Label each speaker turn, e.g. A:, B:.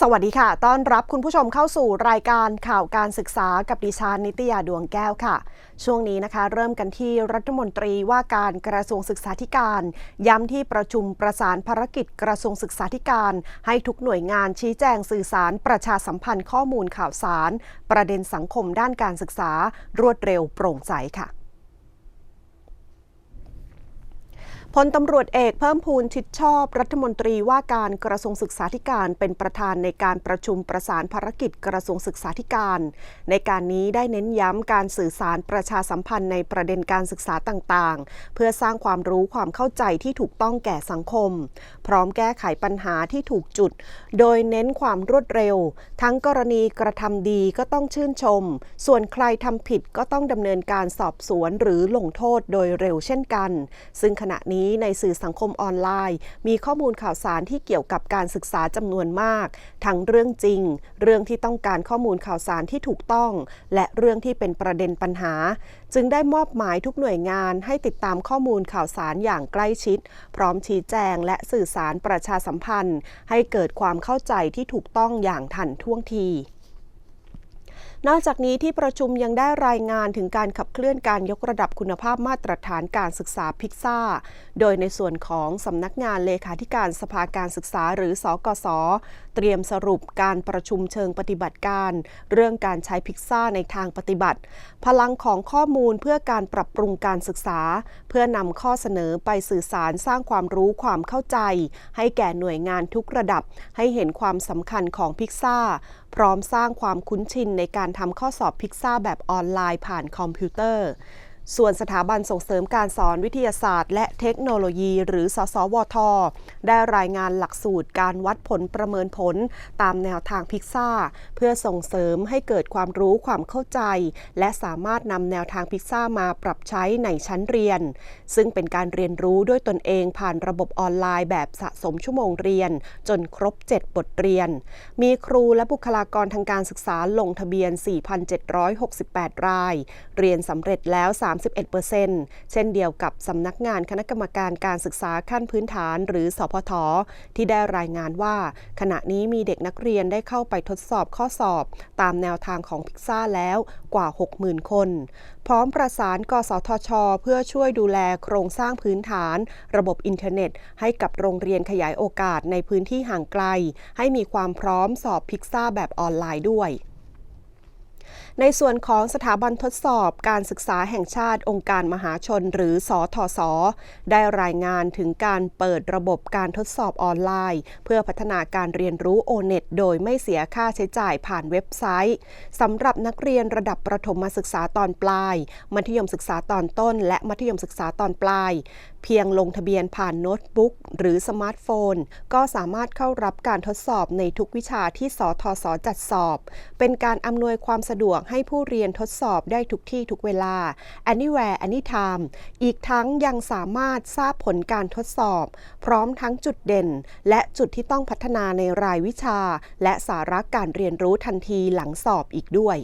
A: สวัสดีค่ะ ต้อนรับคุณผู้ชมเข้าสู่รายการข่าวการศึกษากับดิฉันนิตยาดวงแก้วค่ะ ช่วงนี้นะคะ เริ่มกันที่รัฐมนตรีว่าการกระทรวงศึกษาธิการ ย้ำที่ประชุมประสานภารกิจกระทรวงศึกษาธิการ ให้ทุกหน่วยงานชี้แจงสื่อสารประชาสัมพันธ์ข้อมูลข่าวสาร ประเด็นสังคมด้านการศึกษารวดเร็วโปร่งใสค่ะ พลตำรวจเอกเพิ่มพูนชิดชอบรัฐมนตรีว่าการกระทรวงศึกษาธิการเป็นประธานในการประชุมประสานภารกิจกระทรวงศึกษาธิการ ในการนี้ได้เน้นย้ำการสื่อสารประชาสัมพันธ์ในประเด็นการศึกษาต่างๆ เพื่อสร้างความรู้ความเข้าใจที่ถูกต้องแก่สังคม พร้อมแก้ไขปัญหาที่ถูกจุด โดยเน้นความรวดเร็ว ทั้งกรณีกระทำดีก็ต้องชื่นชม ส่วนใครทำผิดก็ต้องดำเนินการสอบสวนหรือลงโทษโดยเร็วเช่นกัน ซึ่งขณะนี้ในสื่อสังคมออนไลน์ มีข้อมูลข่าวสารที่เกี่ยวกับการศึกษาจำนวนมาก ทั้งเรื่องจริง เรื่องที่ต้องการข้อมูลข่าวสารที่ถูกต้อง และเรื่องที่เป็นประเด็นปัญหา จึงได้มอบหมายทุกหน่วยงานให้ติดตามข้อมูลข่าวสารอย่างใกล้ชิด พร้อมชี้แจงและสื่อสารประชาสัมพันธ์ ให้เกิดความเข้าใจที่ถูกต้องอย่างทันท่วงที นอกจากนี้ที่ประชุมยังได้รายงานถึงการขับเคลื่อนการยกระดับคุณภาพมาตรฐานการศึกษาพิกซ่า โดยในส่วนของสำนักงานเลขาธิการสภาการศึกษาหรือสอกส เตรียมสรุปการประชุมเชิงปฏิบัติการ เรื่องการใช้พิกซ่าในทางปฏิบัติ พลังของข้อมูลเพื่อการปรับปรุงการศึกษา เพื่อนำข้อเสนอไปสื่อสารสร้างความรู้ความเข้าใจ ให้แก่หน่วยงานทุกระดับ ให้เห็นความสำคัญของพิกซ่า พร้อมสร้างความคุ้นชินในการการทำข้อสอบพิกซ่าแบบออนไลน์ผ่านคอมพิวเตอร์ ส่วนสถาบันส่งเสริมการสอนวิทยาศาสตร์ และเทคโนโลยี หรือ สสวท ได้รายงานหลักสูตรการวัดผลประเมินผล ตามแนวทางพิกซ่า เพื่อส่งเสริมให้เกิดความรู้ความเข้าใจ และสามารถนำแนวทางพิกซ่ามาปรับใช้ในชั้นเรียน ซึ่งเป็นการเรียนรู้ด้วยตนเองผ่านระบบออนไลน์แบบสะสมชั่วโมงเรียน จนครบ 7 บทเรียน มีครูและบุคลากรทางการศึกษาลงทะเบียน 4,768 ราย เรียนสำเร็จแล้ว3 31%เช่นเดียวกับสำนักงานคณะกรรมการการศึกษาขั้นพื้นฐานหรือสพท ที่ได้รายงานว่า ขณะนี้มีเด็กนักเรียนได้เข้าไปทดสอบข้อสอบ ตามแนวทางของพิกซ่าแล้วกว่า 60,000 คน พร้อมประสานกสทช เพื่อช่วยดูแลโครงสร้างพื้นฐาน ระบบอินเทอร์เน็ต ให้กับโรงเรียนขยายโอกาสในพื้นที่ห่างไกล ให้มีความพร้อมสอบพิกซ่าแบบออนไลน์ด้วย ในส่วนของสถาบันทดสอบการศึกษาแห่งชาติองค์การมหาชนหรือสอทศได้รายงานถึงการเปิดระบบการทดสอบออนไลน์ เพื่อพัฒนาการเรียนรู้โอเน็ตโดยไม่เสียค่าใช้จ่ายผ่านเว็บไซต์สำหรับนักเรียนระดับประถมศึกษาตอนปลาย มัธยมศึกษาตอนต้น และมัธยมศึกษาตอนปลาย เพียงลงทะเบียนผ่านโน้ตบุ๊กหรือสมาร์ทโฟน ก็สามารถเข้ารับการทดสอบในทุกวิชาที่สทศจัดสอบ เป็นการอำนวยความสะดวกให้ผู้เรียนทดสอบได้ทุกที่ทุกเวลา anywhere anytime อีกทั้งยังสามารถทราบผลการทดสอบ พร้อมทั้งจุดเด่น และจุดที่ต้องพัฒนาในรายวิชา และสาระการเรียนรู้ทันทีหลังสอบอีกด้วย